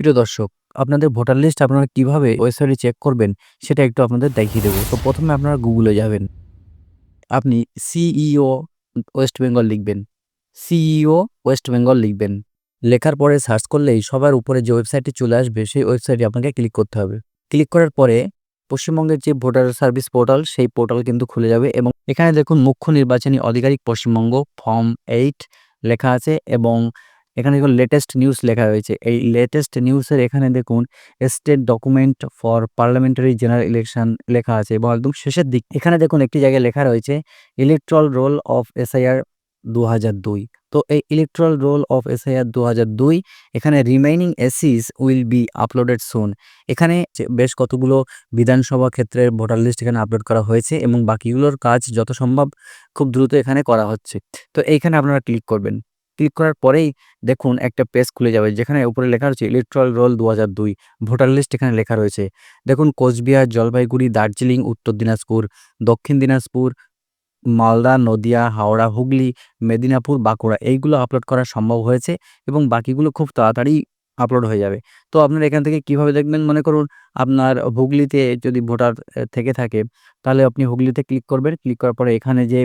প্রিয় দর্শক, আপনাদের ভোটার লিস্ট আপনারা কীভাবে ওয়েবসাইটে চেক করবেন সেটা একটু আপনাদের দেখিয়ে দেবো তো প্রথমে আপনারা গুগলে যাবেন। আপনি সিইও ওয়েস্ট বেঙ্গল লিখবেন। সিইও ওয়েস্ট বেঙ্গল লিখবেন। লেখার পরে সার্চ করলেই সবার উপরে যে ওয়েবসাইটটি চলে আসবে সেই ওয়েবসাইটে আপনাকে ক্লিক করতে হবে। ক্লিক করার পরে পশ্চিমবঙ্গের যে ভোটার সার্ভিস পোর্টাল সেই পোর্টাল কিন্তু খুলে যাবে এবং এখানে দেখুন মুখ্য নির্বাচনী আধিকারিক পশ্চিমবঙ্গ ফর্ম এইট লেখা আছে এবং এখানে দেখুন লেটেস্ট নিউজ লেখা রয়েছে। এই লেটেস্ট নিউজের এখানে দেখুন state document for parliamentary general election লেখা আছে এবং একদম শেষের দিক এখানে দেখুন একটি জায়গায় লেখা রয়েছে ইলেকট্রাল রোল অফ এসআইআর ২০০২ তো এই ইলেকট্রাল রোল অফ এসআইআর ২০০২ এখানে remaining ACs will be uploaded soon এখানে বেশ কতগুলো বিধানসভা ক্ষেত্রের ভোটার লিস্ট এখানে আপলোড করা হয়েছে এবং বাকিগুলোর কাজ যত সম্ভব খুব দ্রুত এখানে করা হচ্ছে। তো এইখানে আপনারা ক্লিক করবেন। ক্লিক করার পরেই দেখুন একটা পেজ খুলে যাবে যেখানে উপরে লেখা রয়েছে ইলেকট্রাল রোল ২০০২ ভোটার লিস্ট এখানে লেখা রয়েছে। দেখুন কোচবিহার, জলপাইগুড়ি, দার্জিলিং, উত্তর দিনাজপুর, দক্ষিণ দিনাজপুর, মালদা, নদিয়া, হাওড়া, হুগলি, মেদিনীপুর, বাঁকুড়া এইগুলো আপলোড করা সম্ভব হয়েছে এবং বাকিগুলো খুব তাড়াতাড়ি আপলোড হয়ে যাবে। তো আপনার এখান থেকে কীভাবে দেখবেন মনে করুন আপনার হুগলিতে যদি ভোটার থেকে থাকে তাহলে আপনি হুগলিতে ক্লিক করবেন। ক্লিক করার পরে এখানে যে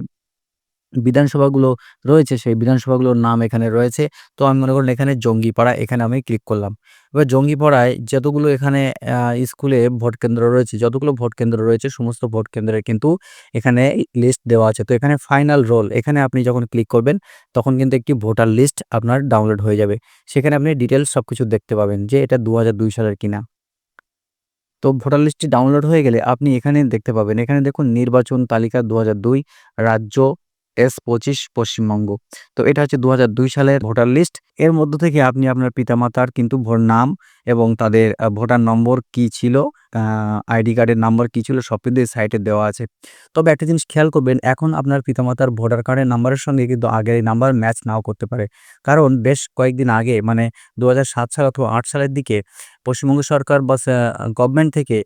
বিধানসভাগুলো রয়েছে সেই বিধানসভাগুলোর নাম এখানে রয়েছে। তো আমি মনে করুন এখানে জঙ্গিপাড়া এখানে আমি ক্লিক করলাম। এবার জঙ্গিপাড়ায় যতগুলো এখানে স্কুলে ভোট কেন্দ্র রয়েছে, যতগুলো ভোট কেন্দ্র রয়েছে সমস্ত ভোট কেন্দ্রের কিন্তু এখানে লিস্ট দেওয়া আছে। তো এখানে ফাইনাল রোল এখানে আপনি যখন ক্লিক করবেন তখন কিন্তু একটি ভোটার লিস্ট আপনার ডাউনলোড হয়ে যাবে। সেখানে আপনি ডিটেলস সব কিছু দেখতে পাবেন যে এটা ২০০২ সালের কিনা। তো ভোটার লিস্টটি ডাউনলোড হয়ে গেলে আপনি এখানে দেখতে পাবেন। এখানে দেখুন নির্বাচন তালিকা ২০০২ রাজ্য এস-২৫ পশ্চিমবঙ্গ। তো এটা হচ্ছে ২০০২ সালের ভোটার লিস্ট। এর মধ্য থেকে আপনি আপনার পিতামাতার কিন্তু ভোট নাম এবং তাদের ভোটার নম্বর কি ছিল, আইডি কার্ডের নাম্বার কি ছিল সব কিন্তু এই সাইটে দেওয়া আছে। তবে একটা জিনিস খেয়াল করবেন, এখন আপনার পিতামাতার ভোটার কার্ডের নাম্বারের সঙ্গে কিন্তু আগের এই নাম্বার ম্যাচ নাও করতে পারে। কারণ বেশ কয়েকদিন আগে মানে ২০০৭ সাল অথবা আট সালের দিকে পশ্চিমবঙ্গ সরকার বা গভর্নমেন্ট থেকে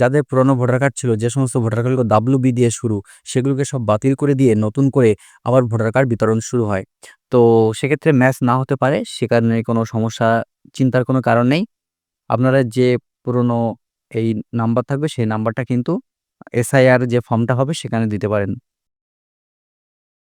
যাদের পুরনো ভোটার কার্ড ছিল, যে সমস্ত ভোটার কার্ডগুলো WB দিয়ে শুরু, সেগুলোকে সব বাতিল করে দিয়ে নতুন করে আবার ভোটার কার্ড বিতরণ শুরু হয়। তো সেক্ষেত্রে ম্যাচ না হতে পারে, সে কারণে কোনো সমস্যা, চিন্তার কোনো কারণ নেই। আপনারা যে পুরনো এই নাম্বার থাকবে সেই নাম্বারটা কিন্তু এসআইআর যে ফর্মটা হবে সেখানে দিতে পারেন।